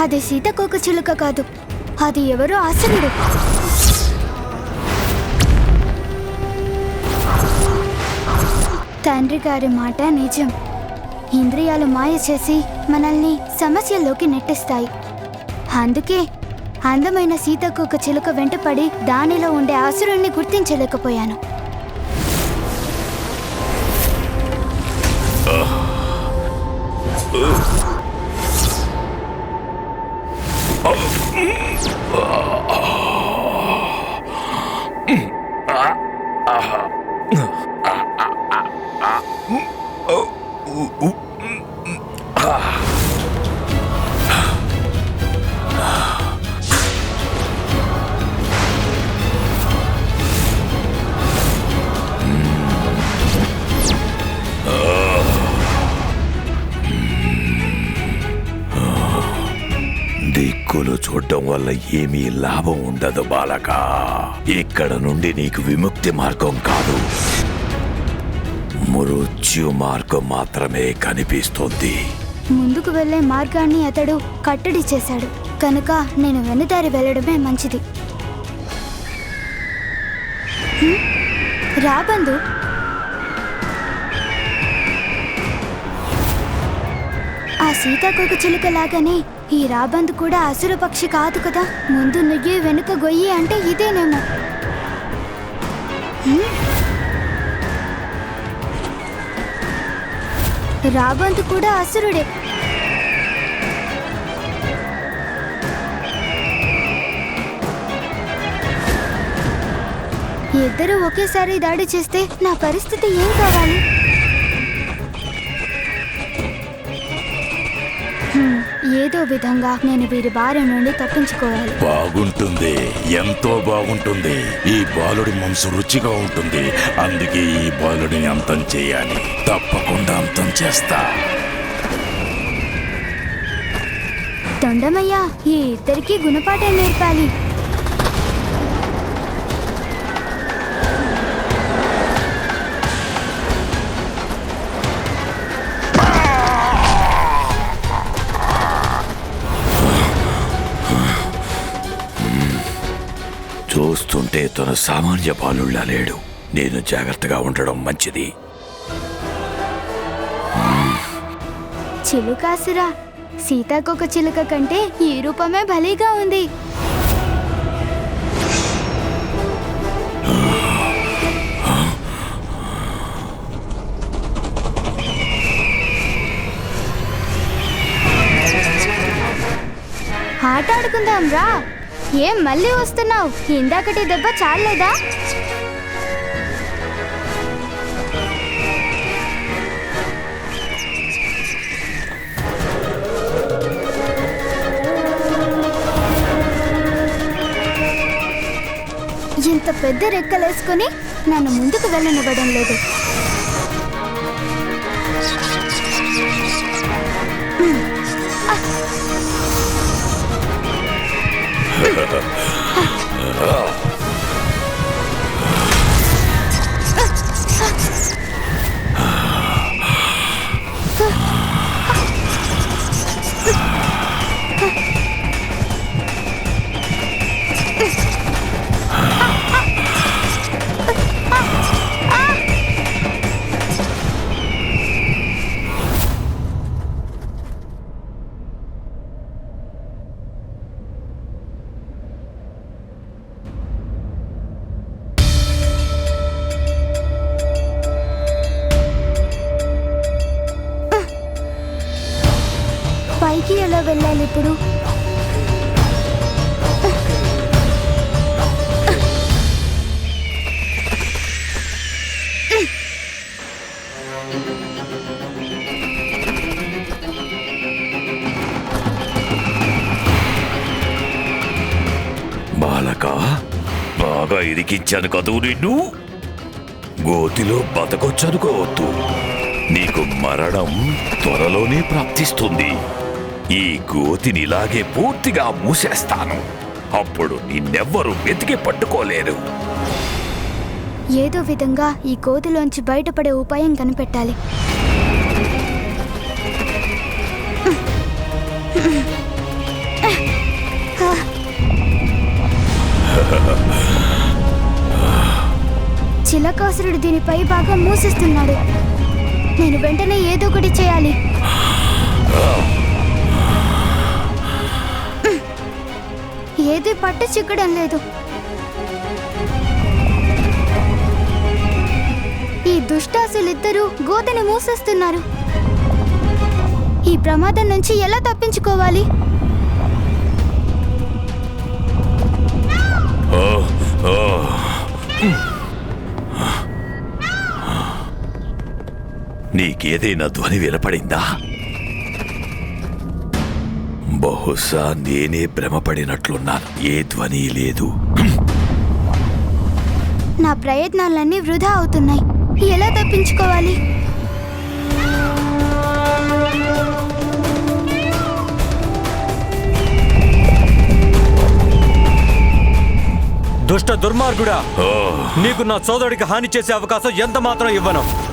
అది సీతకోక చిలుక కాదు. అది ఎవరో అసలుడు తండ్రి గారి మాట నిజం. ఇంద్రియాలు మాయ చేసి మనల్ని సమస్యల్లోకి నెట్టిస్తాయి. అందుకే అందమైన సీతకోక చిలుక వెంటపడి దానిలో ఉండే అసురుణ్ణి గుర్తించలేకపోయాను. దిక్కులు చూడటం వల్ల ఏమీ లాభం ఉండదు బాలక. ఇక్కడ నుండి నీకు విముక్తి మార్గం కాదు. మృత్యు మార్గం మాత్రమే కనిపిస్తుంది. ముందుకు వెళ్ళే మార్గాన్ని అతడు కట్టడి చేశాడు. కనుక నేను వెనుదారి వెళ్ళడమే మంచిది. రాబందు ఆ సీతాకోక చిలుక లాగానే ఈ రాబంద్ కూడా అసురు పక్షి కాదు కదా? ముందు నుయ్యి వెనుక గొయ్యి అంటే ఇదేనేమో. హ్మ్? కూడా అసురుడే. ఇద్దరు ఒకేసారి దాడి చేస్తే నా పరిస్థితి ఏం కావాలి? ఏదో విధంగా నేను వీరి బారి నుండి తప్పించుకోవాలి. బాగుంటుంది. ఎంతో బాగుంటుంది. ఈ బాలుడి మనసు రుచిగా ఉంటుంది. అందుకే ఈ బాలుడిని అంతం చేయాలి. తప్పకుండా అంతం చేస్తా. తొండమయ్య ఈ ఇద్దరికి గుణపాఠం నేర్పాలి. చూస్తుంటే తన సామాన్య బాలుళ్ళ లేడు. నేను జాగ్రత్తగా ఉండడం మంచిది. చిలుకాసురా సీతాకొక చిలుక కంటే ఈ రూపమే భలేగా ఉంది. ఆట ఆడుకుందాం రా. ఏం మళ్ళీ వస్తున్నావు? ఇందాకటి దెబ్బ చాలేదా ఇంత పెద్ద రెక్కలేసుకుని నన్ను ముందుకు వెళ్ళనివ్వడం లేదు. Ha ha. బాగా కదూ నిన్ను? గోతిలో బతకొచ్చనుకోవద్దు నీకు మరణం త్వరలోనే ప్రాప్తిస్తుంది. ఈ గోతిని ఇలాగే పూర్తిగా మూసేస్తాను. అప్పుడు నిన్నెవ్వరూ వెతికి పట్టుకోలేరు. ఏదో విధంగా ఈ కోతిలోంచి బయటపడే ఉపాయం కనిపెట్టాలి. చిలకాసురుడు దీనిపై బాగా మూసిస్తున్నాడు. నేను వెంటనే ఏదో ఒకటి చేయాలి. ఏది పట్టు చిక్కడం లేదు. ఈ దుష్టాసులిద్దరూ గోతని మూసేస్తున్నారు. ఈ ప్రమాదం నుంచి ఎలా తప్పించుకోవాలి? Oh. నీకేదైనా ధ్వని వినపడిందా? బహుశా నేనే భ్రమపడినట్లున్నాను. ఏ ధ్వని లేదు. నా ప్రయత్నాలన్నీ వృధా అవుతున్నాయి. ఎలా తప్పించుకోవాలి? దుష్ట దుర్మార్గుడా నీకు నా సోదరుడికి హాని చేసే అవకాశం ఎంత మాత్రం ఇవ్వను.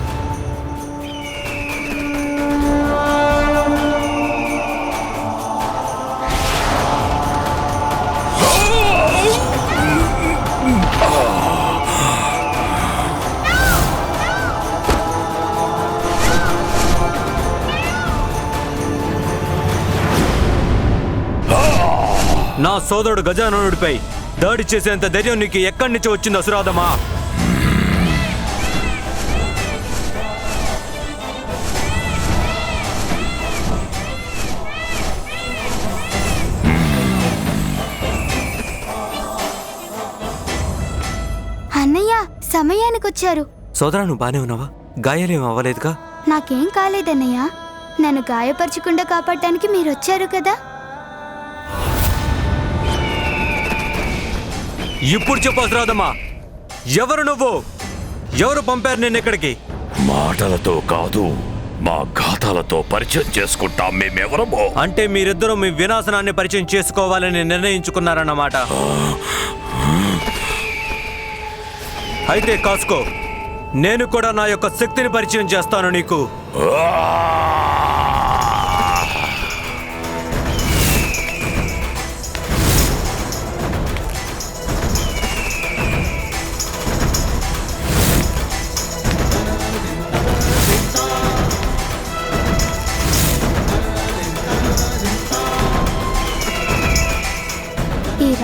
నా సోదరుడు గజాననుడిపై దాడి చేసేంత ధైర్యం నీకు ఎక్కడి నుంచి వచ్చింది అసురాదమా అన్నయ్య సమయానికి వచ్చారు సోదరా నువ్వు బానే ఉన్నావా? గాయాలేం అవ్వలేదుగా? నాకేం కాలేదన్నయ్య. నన్ను గాయపరచకుండా కాపాడటానికి మీరు వచ్చారు కదా? ఇప్పుడు చెప్పు అసురాదమ్మా ఎవరు నువ్వు? ఎవరు పంపారు నేను ఇక్కడికి? మాటలతో కాదు మా ఘాతాలతో పరిచయం చేసుకుంటాం మేమెవరమో. అంటే మీరిద్దరూ మీ వినాశనాన్ని పరిచయం చేసుకోవాలని నిర్ణయించుకున్నారన్నమాట. అయితే కాసుకో నేను కూడా నా యొక్క శక్తిని పరిచయం చేస్తాను నీకు.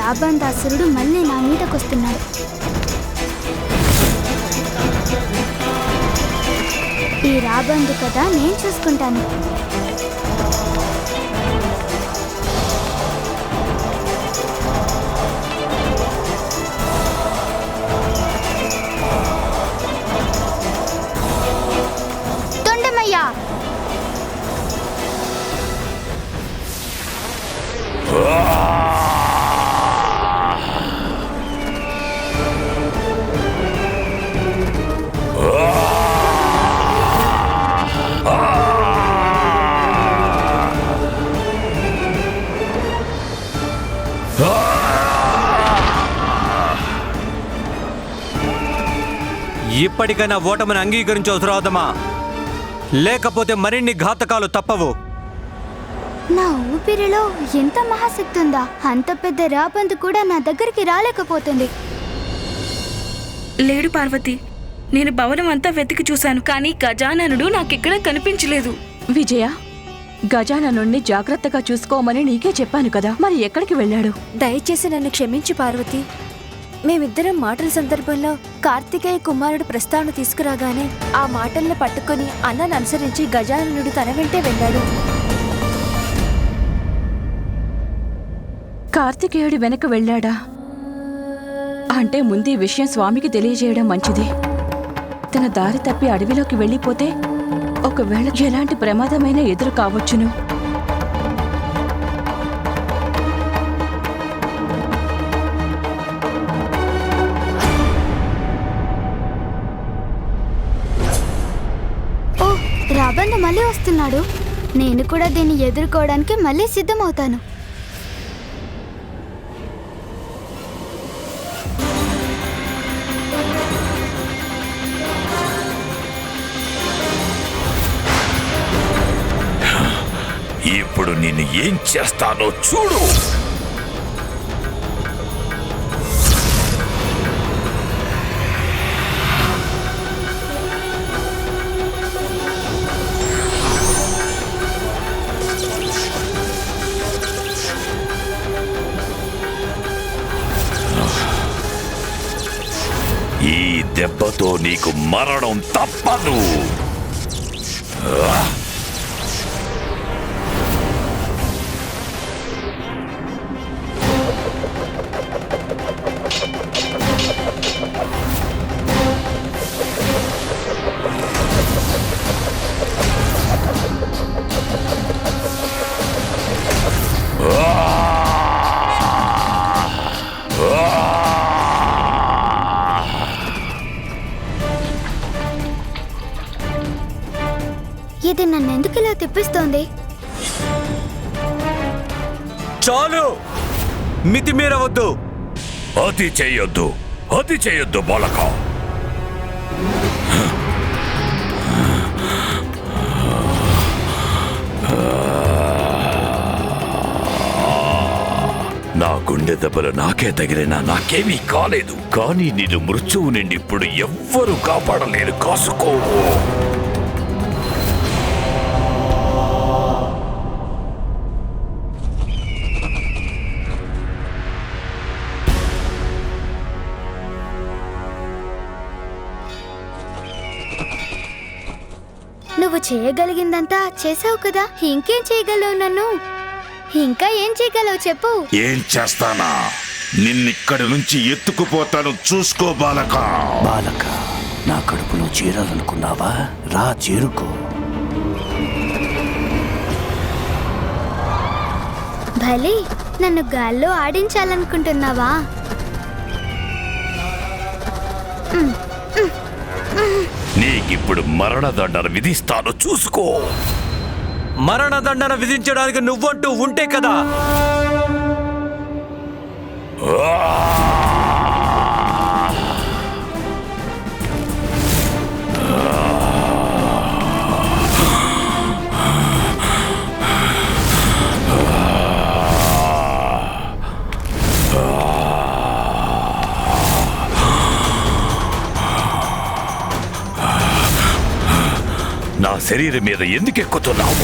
రాబందాసురుడు మళ్ళీ నా మీదకొస్తున్నాడు. ఈ రాబందు కదా నేను చూసుకుంటాను. ఇప్పటికైనా ఓటమిని అంగీకరించు అవసరమా లేకపోతే మరిన్ని ఘాతకాలు తప్పవు. నా ఊపిరిలో ఎంత మహాశక్తి ఉందా? అంత పెద్ద రాబందు కూడా నా దగ్గరికి రాలేకపోతుంది. లేడు పార్వతి నేను భవనం అంతా వెతికి చూశాను కానీ గజాననుడు నాకెక్కడ కనిపించలేదు. విజయ గజాననుణ్ణి జాగ్రత్తగా చూసుకోమని నీకే చెప్పాను కదా. మరి ఎక్కడికి వెళ్ళాడు? దయచేసి నన్ను క్షమించు పార్వతి. మేమిద్దరం మాటల సందర్భంలో కార్తికేయ కుమారుడు ప్రస్తావన తీసుకురాగానే ఆ మాటల్ని పట్టుకుని అన్నను అనుసరించి గజాననుడు తన వెంటే వెళ్ళాడు. కార్తికేయుడు వెనక వెళ్ళాడా? అంటే ముందు ఈ విషయం స్వామికి తెలియజేయడం మంచిది. తన దారి తప్పి అడవిలోకి వెళ్ళిపోతే ఒకవేళ ఎలాంటి ప్రమాదమైన ఎదురు కావచ్చును. చేస్తున్నాడు నేను కూడా దీన్ని ఎదుర్కోవడానికి మళ్ళీ సిద్ధమవుతాను. ఇప్పుడు నేను ఏం చేస్తానో చూడు. నీకు మరణం తప్పదు. ఇది నన్ను ఎందుకు ఇలా తిప్పిస్తోంది? చాలు! మితిమీరవద్దు అతి చెయ్యొద్దు అతి చెయ్యొద్దు బాలక. నా గుండె దెబ్బలు నాకే తగిలినా నాకేమీ కాలేదు. కానీ నేను మృత్యువు నుండి ఇప్పుడు ఎవ్వరూ కాపాడలేరు. కాసుకోవు చేయగలిగిందంతా చేసావు కదా. ఇంకేం చేయగలవు నన్ను? ఇంకా ఏం చేయగలవు చెప్పు. ఏం చేస్తానా? నిన్నిక్కడి నుంచి ఎత్తుకుపోతాను. చూసుకో బాలక. బాలక నా కడుపులో చేరాలనుకున్నావా? రా చేరుకో. భలే నన్ను గాల్లో ఆడించాలనుకుంటున్నావా? నీకిప్పుడు మరణదండన విధిస్తాను. చూసుకో. మరణదండన విధించడానికి నువ్వంటూ ఉంటే కదా. శరీరం మీద ఎందుకు ఎక్కుతున్నావు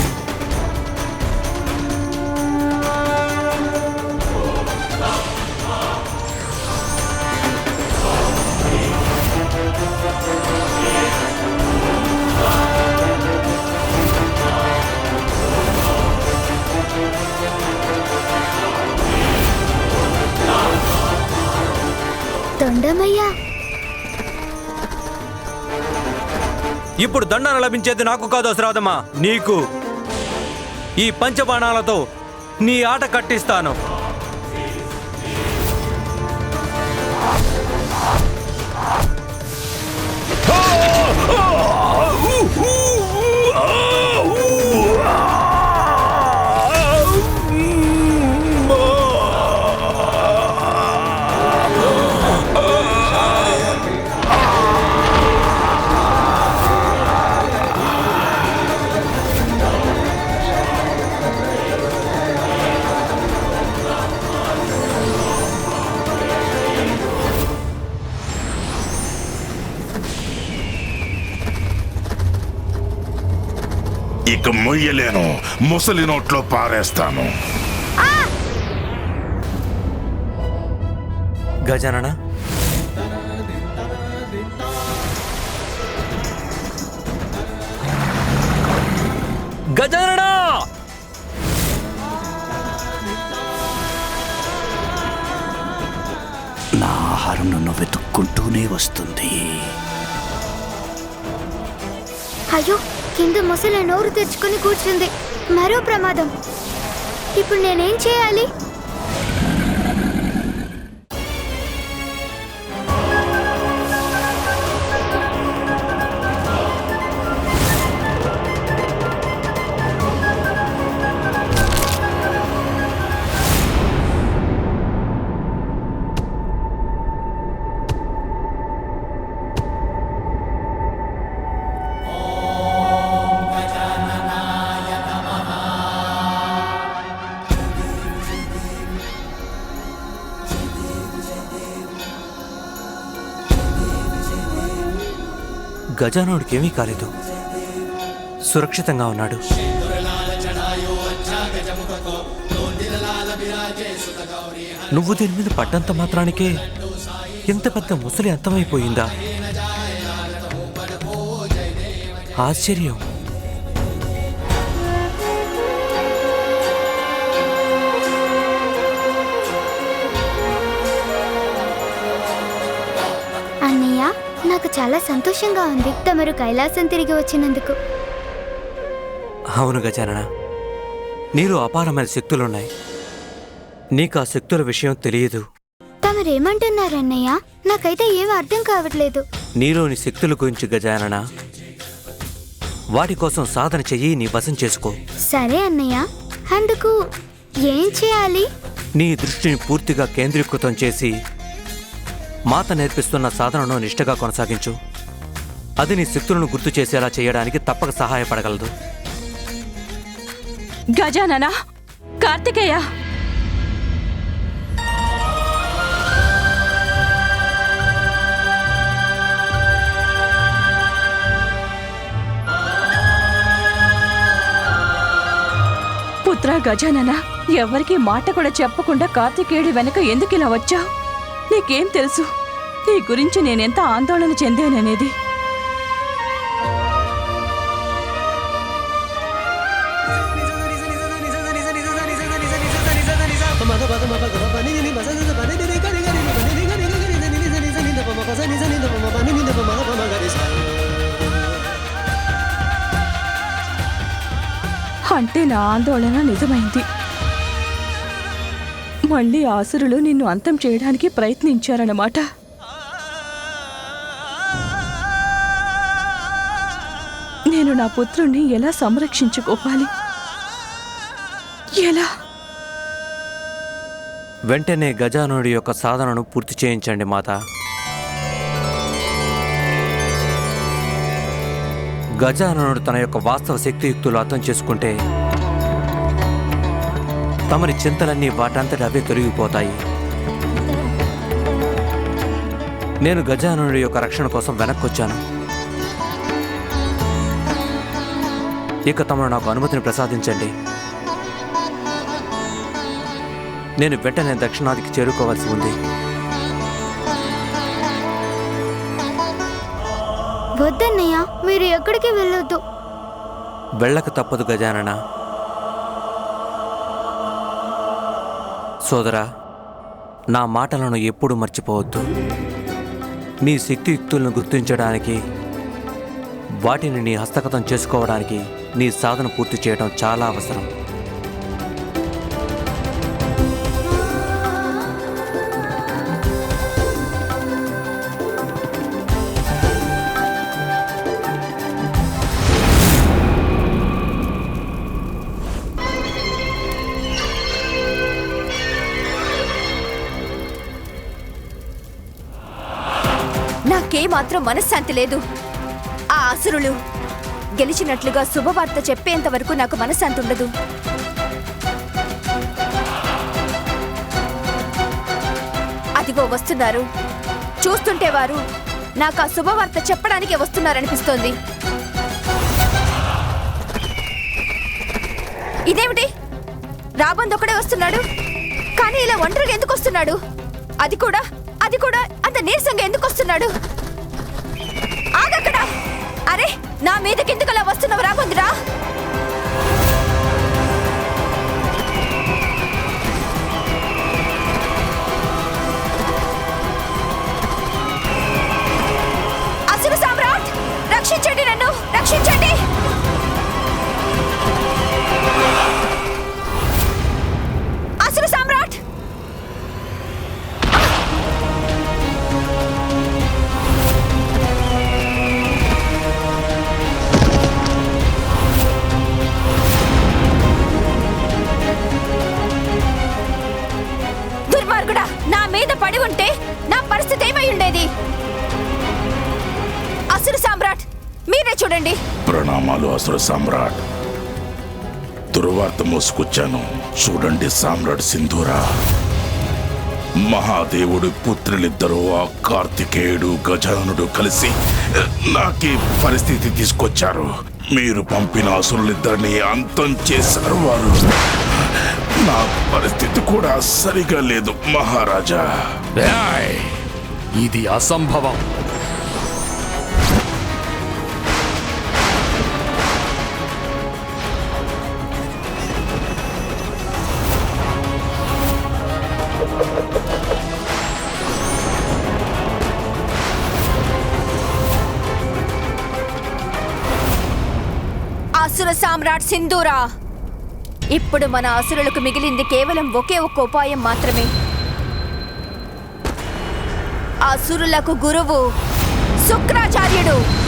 ఇప్పుడు దండన లభించేది నాకు కాదు అసరాధమా నీకు. ఈ పంచబాణాలతో నీ ఆట కట్టిస్తాను. ఇక మొయ్యలేను ముసలి నోట్లో పారేస్తాను. గజానన. గజానన! నా ఆహారం నన్ను వెతుక్కుంటూనే వస్తుంది. అయ్యో! కింద ముసలి నోరు తెరుచుకొని కూర్చుంది. మరో ప్రమాదం. ఇప్పుడు నేనేం చేయాలి? గజానుడికి ఏమీ కాలేదు. సురక్షితంగా ఉన్నాడు. నువ్వు దీని మీద పడ్డంత మాత్రానికే ఇంత పెద్ద ముసలి అంతమైపోయిందా? ఆశ్చర్యం. నాకు చాలా సంతోషంగా ఉంది. తమరు కైలాసం తిరిగి వచ్చినందుకు. అవును గజానన. నీలో అపారమైన శక్తులున్నాయి. నీకు ఆ శక్తుల విషయం తెలియదు. తమరేమంటున్నారన్నయ్య? నాకైతే ఏం అర్థం కావట్లేదు. నీలోని శక్తుల గురించి గజానన. వాటి కోసం సాధన చెయ్యి నీ వశం చేసుకో. సరే అన్నయ్య. అందుకు ఏం చేయాలి? నీ దృష్టిని పూర్తిగా కేంద్రీకృతం చేసి మాత నేర్పిస్తున్న సాధనను నిష్ఠగా కొనసాగించు. అది నీ శక్తులను గుర్తు చేసేలా చేయడానికి తప్పక సహాయపడగలదు. గజాననా కార్తికేయ! పుత్ర గజానన ఎవరికి మాట కూడా చెప్పకుండా కార్తికేయుడి వెనక ఎందుకు ఇలా వచ్చావు? నీకేం తెలుసు? నీ గురించి నేనెంత ఆందోళన చెందాననేది. అంటే నా ఆందోళన నిజమైంది. మళ్ళీ ఆసురులు నిన్ను అంతం చేయడానికి ప్రయత్నించారన్నమాట. నేను నా పుత్రుణ్ణి ఎలా సంరక్షించుకోవాలి? ఎలా? వెంటనే గజానుడి యొక్క సాధనను పూర్తి చేయించండి మాత. గజానుడు తన యొక్క వాస్తవ శక్తియుక్తులు అర్థం చేసుకుంటే తమరి చింతలన్నీ వాటంతట అవే తొలగిపోతాయి. నేను గజాననుడి యొక్క రక్షణ కోసం వెనక్కొచ్చాను. ఇక తమరు నాకు అనుమతిని ప్రసాదించండి. నేను వెంటనే దక్షిణాదికి చేరుకోవాల్సి ఉంది. వద్దన్నయ్య మీరు ఎక్కడికి వెళ్ళొద్దు. వెళ్ళక తప్పదు గజానన. సోదరా నా మాటలను ఎప్పుడు మర్చిపోవద్దు. నీ శక్తియుక్తులను గుర్తించడానికి వాటిని నీ హస్తగతం చేసుకోవడానికి నీ సాధన పూర్తి చేయడం చాలా అవసరం. నాకేమాత్రం మనశ్శాంతి లేదు. ఆ అసురులు గెలిచినట్లుగా శుభవార్త చెప్పేంత వరకు నాకు మనశ్శాంతి ఉండదు. అదిగో వస్తున్నారు. చూస్తుంటే వారు నాకు ఆ శుభవార్త చెప్పడానికే వస్తున్నారనిపిస్తోంది. ఇదేమిటి? రాబందొక్కడే వస్తున్నాడు? కానీ ఇలా ఒంటరిగా ఎందుకు వస్తున్నాడు? అది కూడా అది కూడా అంత నీరసంగా ఎందుకు వస్తున్నాడు? నా మీదకి ఎందుకు అలా వస్తున్నావు రాబందురా చూడండి ప్రణామాలు అసుర సామ్రాట్. దుర్వార్త మోసుకొచ్చాను. చూడండి సామ్రాట్ సింధూరా. మహాదేవుడి పుత్రులిద్దరూ ఆ కార్తికేయుడు గజానుడు కలిసి నాకీ పరిస్థితి తీసుకొచ్చారు. మీరు పంపిన అసురులిద్దరిని అంతం చేశారు వారు. నా పరిస్థితి కూడా సరిగా లేదు మహారాజా! ఇది అసంభవం. అసుర సామ్రాట్ సింధూరా. ఇప్పుడు మన అసురులకు మిగిలింది కేవలం ఒకే ఒక్క ఉపాయం మాత్రమే. అసురులకు గురువు శుక్రాచార్యుడు.